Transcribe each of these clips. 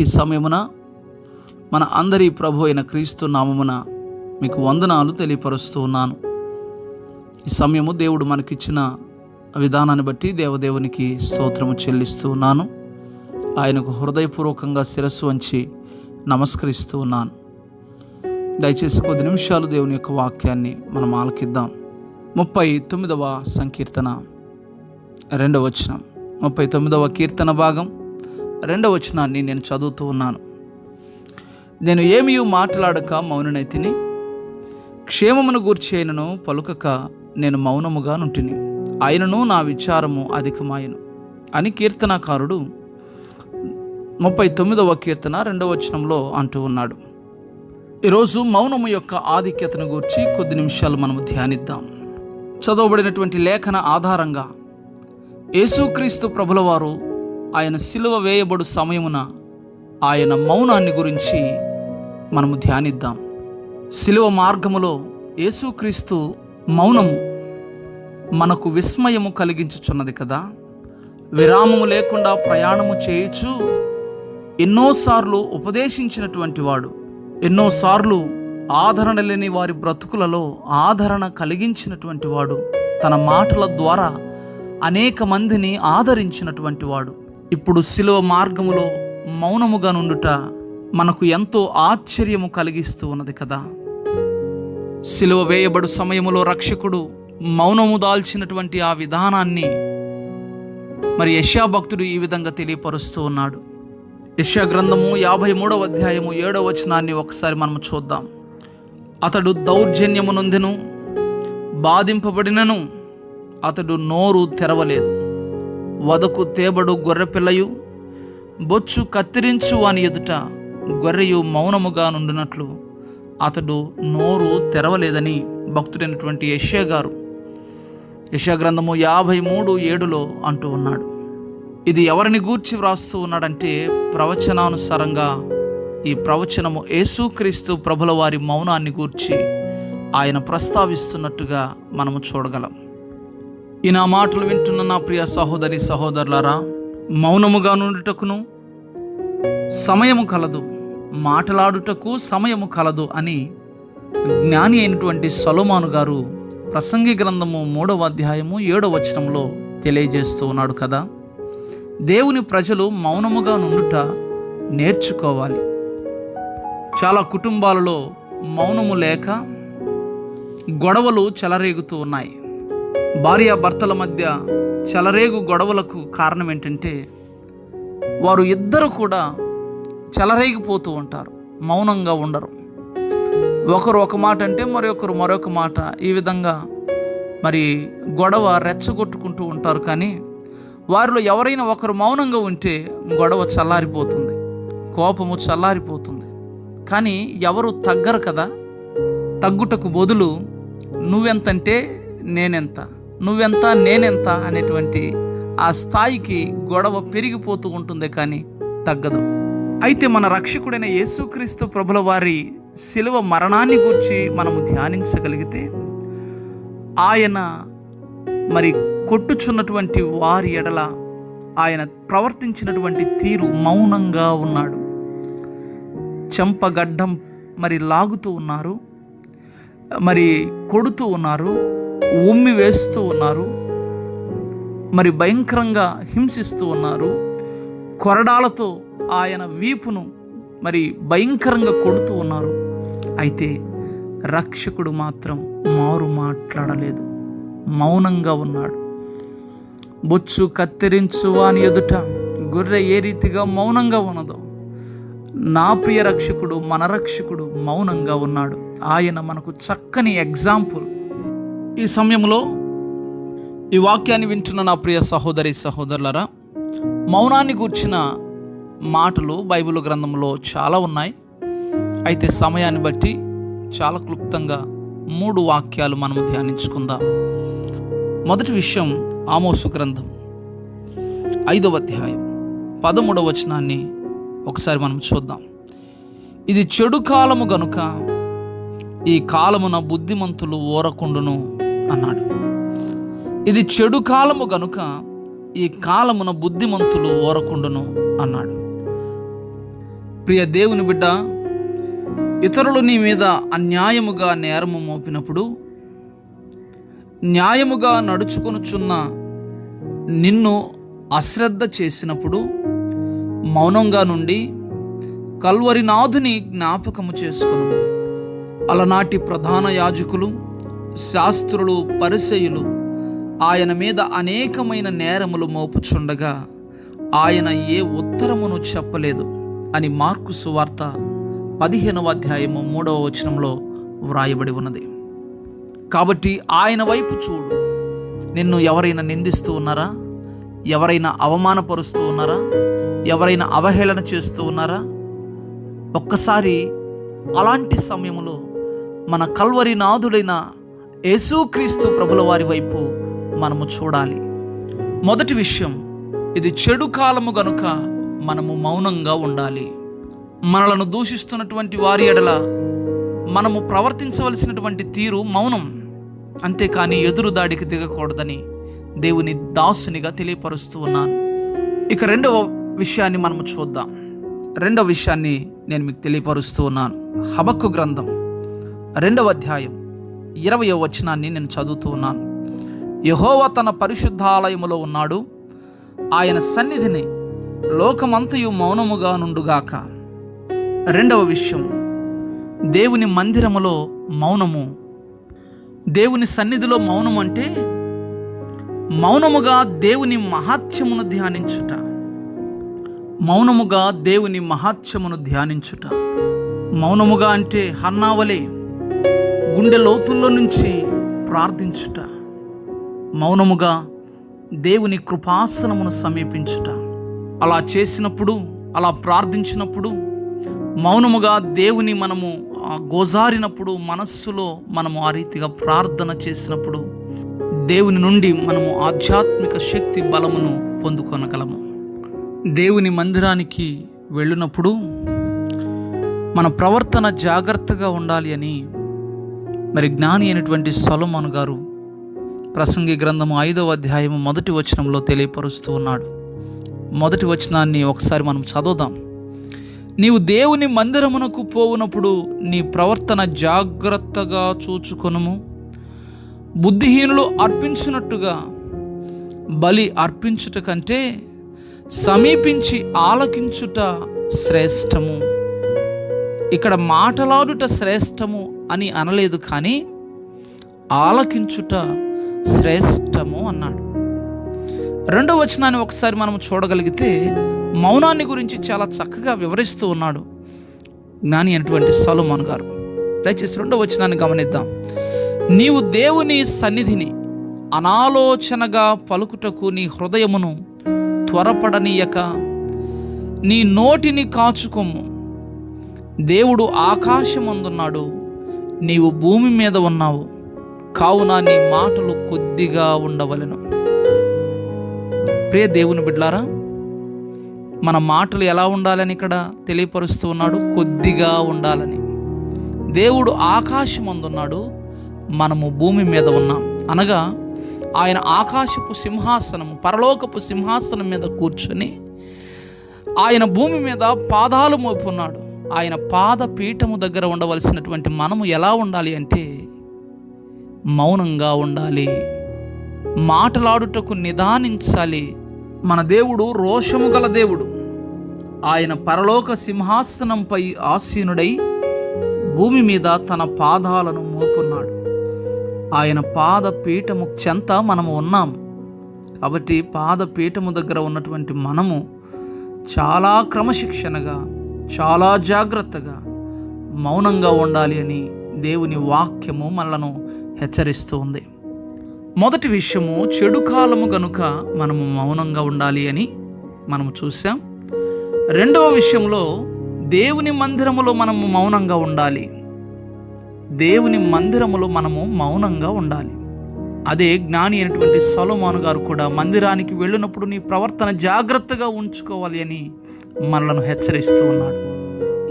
ఈ సమయమున మన అందరి ప్రభు అయిన క్రీస్తు నామమున మీకు వందనాలు తెలియపరుస్తూ ఉన్నాను. ఈ సమయము దేవుడు మనకిచ్చిన విధానాన్ని బట్టి దేవదేవునికి స్తోత్రము చెల్లిస్తూ ఉన్నాను. ఆయనకు హృదయపూర్వకంగా శిరస్సు వంచి నమస్కరిస్తూ ఉన్నాను. దయచేసి కొద్ది నిమిషాలు దేవుని యొక్క వాక్యాన్ని మనం ఆలకిద్దాం. ముప్పై తొమ్మిదవ సంకీర్తన రెండవ వచనం. ముప్పై తొమ్మిదవ కీర్తన భాగం. రెండవ వచనాన్ని నేను చదువుతూ ఉన్నాను. నేను ఏమీ మాట్లాడక మౌననైతిని క్షేమమును గూర్చి అయినను పలుకక నేను మౌనముగా నుంటిని. ఆయనను నా విచారము అధికమాయను. అని కీర్తనాకారుడు ముప్పై తొమ్మిదవ కీర్తన రెండవ వచనంలో అంటూ ఉన్నాడు. ఈరోజు మౌనము యొక్క ఆధిక్యతను గూర్చి కొద్ది నిమిషాలు మనము ధ్యానిద్దాం. చదవబడినటువంటి లేఖన ఆధారంగా యేసుక్రీస్తు ప్రభుల వారు ఆయన సిలువ వేయబడు సమయమున ఆయన మౌనాన్ని గురించి మనము ధ్యానిద్దాం. సిలువ మార్గములో యేసుక్రీస్తు మౌనము మనకు విస్మయము కలిగించుచున్నది కదా. విరామము లేకుండా ప్రయాణము చేయుచు ఎన్నోసార్లు ఉపదేశించినటువంటి వాడు ఎన్నోసార్లు ఆదరణ లేని వారి బ్రతుకులలో ఆదరణ కలిగించినటువంటి వాడు తన మాటల ద్వారా అనేక మందిని ఆదరించినటువంటి వాడు. ఇప్పుడు శిలువ మార్గములో మౌనముగా నుండుట మనకు ఎంతో ఆశ్చర్యము కలిగిస్తూ ఉన్నది కదా. శిలువ వేయబడు సమయములో రక్షకుడు మౌనము దాల్చినటువంటి ఆ విధానాన్ని మరి యష్యా భక్తుడు ఈ విధంగా తెలియపరుస్తూ ఉన్నాడు. యశా గ్రంథము యాభై మూడవ అధ్యాయము ఏడవ వచనాన్ని ఒకసారి మనం చూద్దాం. అతడు దౌర్జన్యము నొందెను బాధింపబడినను అతడు నోరు తెరవలేదు. వదకు తేబడు గొర్రెపిల్లయు బొచ్చు కత్తిరించు అని ఎదుట గొర్రెయు మౌనముగా నుండినట్లు అతడు నోరు తెరవలేదని భక్తుడైనటువంటి యశ్యా గారు. యశా గ్రంథము యాభై మూడు ఏడులో అంటూ ఉన్నాడు. ఇది ఎవరిని గూర్చి వ్రాస్తూ ఉన్నాడంటే ప్రవచనానుసారంగా ఈ ప్రవచనము యేసుక్రీస్తు ప్రభుల వారి మౌనాన్ని గూర్చి ఆయన ప్రస్తావిస్తున్నట్టుగా మనము చూడగలం. ఈ నా మాటలు వింటున్న నా ప్రియ సహోదరి సహోదరులారా మౌనముగా నుండుటకును సమయము కలదు మాటలాడుటకు సమయము కలదు అని జ్ఞాని అయినటువంటి సలోమాను గారు ప్రసంగి గ్రంథము మూడవ అధ్యాయము ఏడవ వచనంలో తెలియజేస్తూ ఉన్నాడు కదా. దేవుని ప్రజలు మౌనముగా నుండుట నేర్చుకోవాలి. చాలా కుటుంబాలలో మౌనము లేక గొడవలు చెలరేగుతూ ఉన్నాయి. భార్యాభర్తల మధ్య చెలరేగు గొడవలకు కారణం ఏంటంటే వారు ఇద్దరు కూడా చెలరేగిపోతూ ఉంటారు మౌనంగా ఉండరు. ఒకరు ఒక మాట అంటే మరొకరు మరొక మాట. ఈ విధంగా మరి గొడవ రెచ్చగొట్టుకుంటూ ఉంటారు కానీ వారిలో ఎవరైనా ఒకరు మౌనంగా ఉంటే గొడవ చల్లారిపోతుంది కోపము చల్లారిపోతుంది. కానీ ఎవరు తగ్గరు కదా? తగ్గుటకు బదులు నువ్వెంతంటే నేనెంత? నువ్వెంత నేనెంత అనేటువంటి ఆ స్థాయికి గొడవ పెరిగిపోతూ ఉంటుంది కానీ తగ్గదు. అయితే మన రక్షకుడైన యేసుక్రీస్తు ప్రభుల వారి శిలువ మరణాన్ని గూర్చి మనము ధ్యానించగలిగితే ఆయన మరి కొట్టుచున్నటువంటి వారి ఎడల ఆయన ప్రవర్తించినటువంటి తీరు మౌనంగా ఉన్నాడు. చెంపగడ్డం మరి లాగుతూ ఉన్నారు. మరి కొడుతూ ఉన్నారు. ఉమ్మి వేస్తూ ఉన్నారు. మరి భయంకరంగా హింసిస్తూ ఉన్నారు. కొరడాలతో ఆయన వీపును మరి భయంకరంగా కొడుతూ ఉన్నారు. అయితే రక్షకుడు మాత్రం మారు మాట్లాడలేదు. మౌనంగా ఉన్నాడు. బొచ్చు కత్తిరించు అని ఎదుట గొర్రె ఏ రీతిగా మౌనంగా ఉన్నదో. నా ప్రియ రక్షకుడు మన రక్షకుడు మౌనంగా ఉన్నాడు. ఆయన మనకు చక్కని ఎగ్జాంపుల్ ఈ సమయంలో ఈ వాక్యాన్ని వింటున్న నా ప్రియ సహోదరి సహోదరులరా మౌనాన్ని గూర్చిన మాటలు బైబిల్ గ్రంథంలో చాలా ఉన్నాయి. అయితే సమయాన్ని బట్టి చాలా క్లుప్తంగా మూడు వాక్యాలు మనం ధ్యానించుకుందాం. మొదటి విషయం ఆమోసు గ్రంథం ఐదవ అధ్యాయం పదమూడవ వచనాన్ని ఒకసారి మనం చూద్దాం. ఇది చెడు కాలము గనుక ఈ కాలమున బుద్ధిమంతులు ఓరకుండును అన్నాడు. ఇది చెడు కాలము గనుక ఈ కాలమున బుద్ధిమంతులు ఓరకుండును అన్నాడు. ప్రియ దేవుని బిడ్డ ఇతరులు నీ మీద అన్యాయముగా నేరము మోపినప్పుడు న్యాయముగా నడుచుకొనుచున్న నిన్ను అశ్రద్ధ చేసినప్పుడు మౌనంగా నుండి కల్వరినాథుని జ్ఞాపకము చేసుకును అలనాటి ప్రధాన యాజకులు శాస్త్రులు పరిసయులు ఆయన మీద అనేకమైన నేరములు మోపుచుండగా ఆయన ఏ ఉత్తరమును చెప్పలేదు అని మార్కు సువార్త పదిహేనవ అధ్యాయము మూడవ వచనంలో వ్రాయబడి ఉన్నది. కాబట్టి ఆయన వైపు చూడు. నిన్ను ఎవరైనా నిందిస్తూ ఉన్నారా? ఎవరైనా అవమానపరుస్తూ ఉన్నారా? ఎవరైనా అవహేళన చేస్తూ ఉన్నారా? ఒక్కసారి అలాంటి సమయంలో మన కల్వరి నాథుడైన యేసుక్రీస్తు ప్రభుల వారి వైపు మనము చూడాలి. మొదటి విషయం ఇది చెడు కాలము గనుక మనము మౌనంగా ఉండాలి. మనలను దూషిస్తున్నటువంటి వారి ఎడల మనము ప్రవర్తించవలసినటువంటి తీరు మౌనం. అంతేకాని ఎదురు దాడికి దిగకూడదని దేవుని దాసునిగా తెలియపరుస్తూ ఉన్నాను. ఇక రెండవ విషయాన్ని మనము చూద్దాం. రెండవ విషయాన్ని నేను మీకు తెలియపరుస్తూ ఉన్నాను. హబక్కు గ్రంథం రెండవ అధ్యాయం. ఇరవయో వచనాన్ని నేను చదువుతూ ఉన్నాను. యహోవ తన పరిశుద్ధాలయములో ఉన్నాడు. ఆయన సన్నిధిని లోకమంతయు మౌనముగా నుండుగాక. రెండవ విషయం దేవుని మందిరములో మౌనము. దేవుని సన్నిధిలో మౌనం అంటే మౌనముగా దేవుని మహాత్యమును ధ్యానించుట. మౌనముగా దేవుని మహాత్యమును ధ్యానించుట. మౌనముగా అంటే హన్నావలే గుండె లోతుల్లో నుంచి ప్రార్థించుట మౌనముగా దేవుని కృపాసనమును సమీపించుట. అలా చేసినప్పుడు అలా ప్రార్థించినప్పుడు మౌనముగా దేవుని మనము గోజారినప్పుడు మనస్సులో మనము ఆ రీతిగా ప్రార్థన చేసినప్పుడు దేవుని నుండి మనము ఆధ్యాత్మిక శక్తి బలమును పొందుకొనగలము. దేవుని మందిరానికి వెళ్ళినప్పుడు మన ప్రవర్తన జాగ్రత్తగా ఉండాలి అని మరి జ్ఞాని అయినటువంటి సొలమన్ గారు ప్రసంగి గ్రంథము ఐదవ అధ్యాయము మొదటి వచనంలో తెలియపరుస్తూ ఉన్నాడు. మొదటి వచనాన్ని ఒకసారి మనం చదువుదాం. నీవు దేవుని మందిరమునకు పోవునప్పుడు నీ ప్రవర్తన జాగ్రత్తగా చూచుకొనుము. బుద్ధిహీనులు అర్పించినట్టుగా బలి అర్పించుట కంటే సమీపించి ఆలకించుట శ్రేష్టము. ఇక్కడ మాటలాడుట శ్రేష్టము అని అనలేదు కానీ ఆలకించుట శ్రేష్టము అన్నాడు. రెండవ వచనాన్ని ఒకసారి మనం చూడగలిగితే మౌనాన్ని గురించి చాలా చక్కగా వివరిస్తూ ఉన్నాడు జ్ఞాని అయినటువంటి సలోమాన్ గారు. దయచేసి రెండో వచనాన్ని గమనిద్దాం. నీవు దేవుని సన్నిధిని అనాలోచనగా పలుకుటకు నీ హృదయమును త్వరపడనీయక నీ నోటిని కాచుకొమ్ము. దేవుడు ఆకాశమందున్నాడు నీవు భూమి మీద ఉన్నావు. కావున నీ మాటలు కొద్దిగా ఉండవలెను. ప్రియ దేవుని బిడ్లారా మన మాటలు ఎలా ఉండాలని ఇక్కడ తెలియపరుస్తూ ఉన్నాడు? కొద్దిగా ఉండాలని. దేవుడు ఆకాశం అందున్నాడు మనము భూమి మీద ఉన్నాం. అనగా ఆయన ఆకాశపు సింహాసనము పరలోకపు సింహాసనం మీద కూర్చొని ఆయన భూమి మీద పాదాలు మోపున్నాడు. ఆయన పాద పీఠము దగ్గర ఉండవలసినటువంటి మనము ఎలా ఉండాలి అంటే మౌనంగా ఉండాలి. మాటలాడుటకు నిదానించాలి. మన దేవుడు రోషము గల దేవుడు. ఆయన పరలోక సింహాసనంపై ఆసీనుడై భూమి మీద తన పాదాలను మోపున్నాడు. ఆయన పాద పీఠము చెంత మనము ఉన్నాం. కాబట్టి పాద పీఠము దగ్గర ఉన్నటువంటి మనము చాలా క్రమశిక్షణగా చాలా జాగ్రత్తగా మౌనంగా ఉండాలి అని దేవుని వాక్యము మనలను హెచ్చరిస్తూ ఉంది. మొదటి విషయము చెడు కాలము గనుక మనము మౌనంగా ఉండాలి అని మనము చూసాం రెండవ విషయంలో దేవుని మందిరములో మనము మౌనంగా ఉండాలి. దేవుని మందిరములో మనము మౌనంగా ఉండాలి. అదే జ్ఞాని అయినటువంటి సొలమాను గారు కూడా మందిరానికి వెళ్ళినప్పుడు నీ ప్రవర్తన జాగ్రత్తగా ఉంచుకోవాలి అని మనలను హెచ్చరిస్తూ ఉన్నాడు.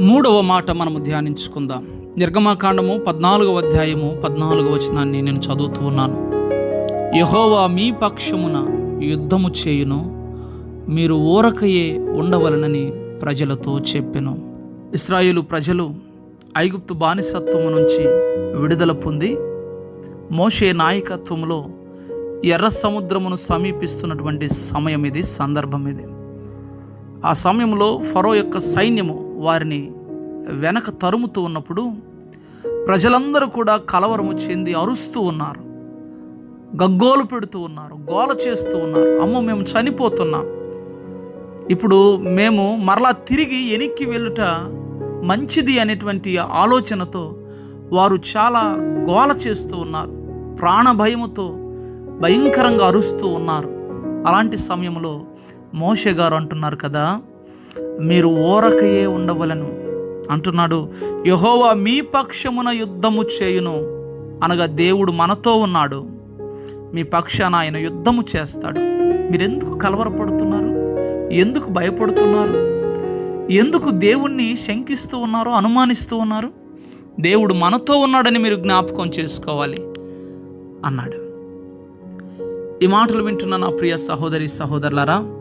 మూడవ మాట మనము ధ్యానించుకుందాం. నిర్గమాకాండము పద్నాలుగవ అధ్యాయము పద్నాలుగవ వచనాన్ని నేను చదువుతూ ఉన్నాను. యహోవా మీ పక్షమున యుద్ధము చేయును మీరు ఊరకయే ఉండవలనని ప్రజలతో చెప్పెను. ఇస్రాయేలు ప్రజలు ఐగుప్తు బానిసత్వము నుంచి విడుదల పొంది మోషే నాయకత్వంలో ఎర్ర సముద్రమును సమీపిస్తున్నటువంటి సమయం ఇది సందర్భం ఇది ఆ సమయంలో ఫరో యొక్క సైన్యము వారిని వెనక తరుముతూ ఉన్నప్పుడు ప్రజలందరూ కూడా కలవరము చెంది అరుస్తూ ఉన్నారు. గగ్గోలు పెడుతూ ఉన్నారు గోల చేస్తూ ఉన్నారు. అమ్మో మేము చనిపోతున్నాం. ఇప్పుడు మేము మరలా తిరిగి వెనక్కి వెళ్ళుట మంచిది అనేటువంటి ఆలోచనతో వారు చాలా గోల చేస్తూ ఉన్నారు. ప్రాణ భయముతో భయంకరంగా అరుస్తూ ఉన్నారు. అలాంటి సమయంలో మోషే గారు అంటున్నారు కదా మీరు ఓరకయే ఉండవలను. అంటున్నాడు యహోవా మీ పక్షమున యుద్ధము చేయును అనగా దేవుడు మనతో ఉన్నాడు. మీ పక్షాన ఆయన యుద్ధము చేస్తాడు. మీరెందుకు కలవరపడుతున్నారు? ఎందుకు భయపడుతున్నారు? ఎందుకు దేవుణ్ణి శంకిస్తూ ఉన్నారో అనుమానిస్తూ ఉన్నారు? దేవుడు మనతో ఉన్నాడని మీరు జ్ఞాపకం చేసుకోవాలి అన్నాడు. ఈ మాటలు వింటున్న నా ప్రియ సహోదరి సహోదరులారా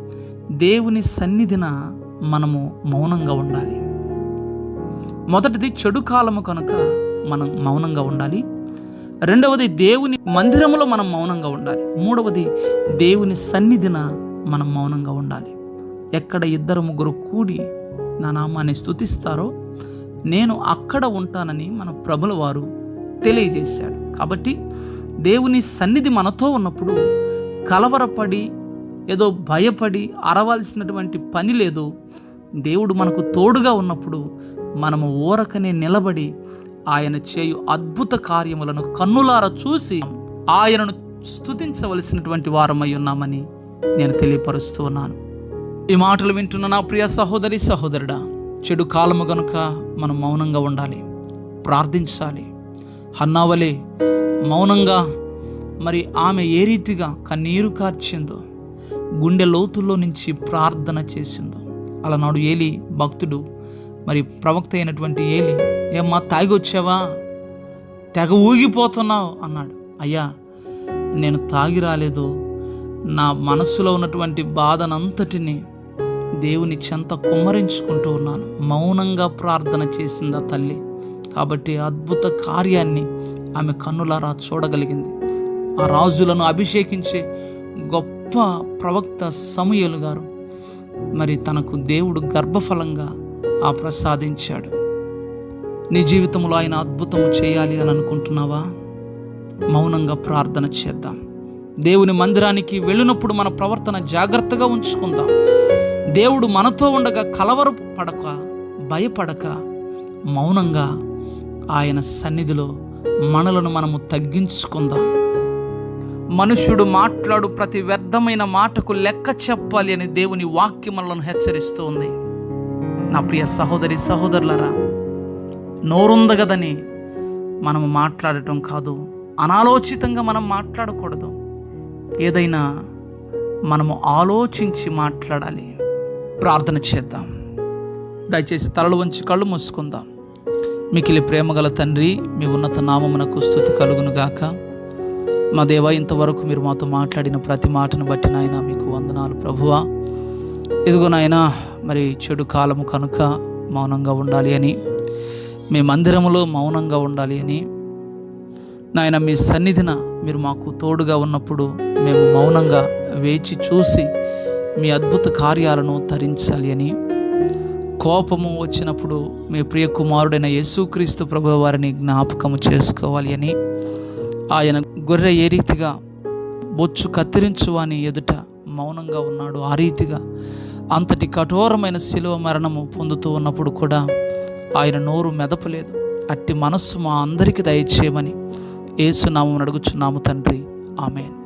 దేవుని సన్నిధిన మనము మౌనంగా ఉండాలి. మొదటిది చెడు కాలము కనుక మనం మౌనంగా ఉండాలి. రెండవది దేవుని మందిరములో మనం మౌనంగా ఉండాలి. మూడవది దేవుని సన్నిధిన మనం మౌనంగా ఉండాలి. ఎక్కడ ఇద్దరు ముగ్గురు కూడి నా నామాన్ని స్తుతిస్తారో నేను అక్కడ ఉంటానని మన ప్రభుల వారు తెలియజేశాడు. కాబట్టి దేవుని సన్నిధి మనతో ఉన్నప్పుడు కలవరపడి ఏదో భయపడి అరవాల్సినటువంటి పని లేదు. దేవుడు మనకు తోడుగా ఉన్నప్పుడు మనము ఊరకనే నిలబడి ఆయన చేయు అద్భుత కార్యములను కన్నులార చూసి ఆయనను స్తుతించవలసినటువంటి వారమై ఉన్నామని నేను తెలియపరుస్తూ ఉన్నాను. ఈ మాటలు వింటున్న నా ప్రియ సహోదరి సహోదరుడా చెడు కాలము గనుక మనం మౌనంగా ఉండాలి ప్రార్థించాలి. హన్నావలే మౌనంగా మరి ఆమె ఏ రీతిగా కన్నీరు కార్చిందో గుండె లోతుల్లో నుంచి ప్రార్థన చేసిందో. అలనాడు ఏలి భక్తుడు మరి ప్రవక్త అయినటువంటి ఏలి ఏమ్మా తాగి వచ్చావా? తెగ ఊగిపోతున్నావు అన్నాడు. అయ్యా నేను తాగి రాలేదు. నా మనస్సులో ఉన్నటువంటి బాధనంతటిని దేవుని చెంత కుమ్మరించుకుంటూ ఉన్నాను. మౌనంగా ప్రార్థన చేసిందా తల్లి. కాబట్టి అద్భుత కార్యాన్ని ఆమె కన్నులారా చూడగలిగింది. ఆ రాజులను అభిషేకించే గొప్ప ప్రవక్త సమూయలు గారు మరి తనకు దేవుడు గర్భఫలంగా ఆ ప్రసాదించాడు నీ జీవితంలో ఆయన అద్భుతము చేయాలి అని అనుకుంటున్నావా? మౌనంగా ప్రార్థన చేద్దాం. దేవుని మందిరానికి వెళ్ళినప్పుడు మన ప్రవర్తన జాగ్రత్తగా ఉంచుకుందాం. దేవుడు మనతో ఉండగా కలవరు పడక భయపడక మౌనంగా ఆయన సన్నిధిలో మనలను మనము తగ్గించుకుందాం. మనుషుడు మాట్లాడు ప్రతి వ్యర్థమైన మాటకు లెక్క చెప్పాలి అని దేవుని వాక్యం మనలను హెచ్చరిస్తూ ఉంది. నా ప్రియ సహోదరి సహోదరులరా నోరుందగదని మనము మాట్లాడటం కాదు. అనాలోచితంగా మనం మాట్లాడకూడదు. ఏదైనా మనము ఆలోచించి మాట్లాడాలి. ప్రార్థన చేద్దాం. దయచేసి తలలు వంచి కళ్ళు మూసుకుందాం. మికిలి ప్రేమగల తండ్రి మీ ఉన్నత నామమునకు స్థుతి కలుగునుగాక. మా దేవ ఇంతవరకు మీరు మాతో మాట్లాడిన ప్రతి మాటను బట్టి నాయన మీకు వందనాలు ప్రభువా. ఇదిగో నాయన మరి చెడు కాలము కనుక మౌనంగా ఉండాలి అని మీ మందిరములో మౌనంగా ఉండాలి అని నాయన మీ సన్నిధిన మీరు మాకు తోడుగా ఉన్నప్పుడు మేము మౌనంగా వేచి చూసి మీ అద్భుత కార్యాలను తరించాలి అని కోపము వచ్చినప్పుడు మీ ప్రియ కుమారుడైన యేసుక్రీస్తు ప్రభు వారిని జ్ఞాపకము చేసుకోవాలి అని ఆయన గొర్రె ఏ రీతిగా బొచ్చు కత్తిరించు అని ఎదుట మౌనంగా ఉన్నాడు ఆ రీతిగా అంతటి కఠోరమైన శిలువ మరణము పొందుతూ ఉన్నప్పుడు కూడా ఆయన నోరు మెదపలేదు. అట్టి మనస్సు మా అందరికీ దయచేయమని ఏసునామం అడుగుచున్నాము తండ్రి. ఆమెన్.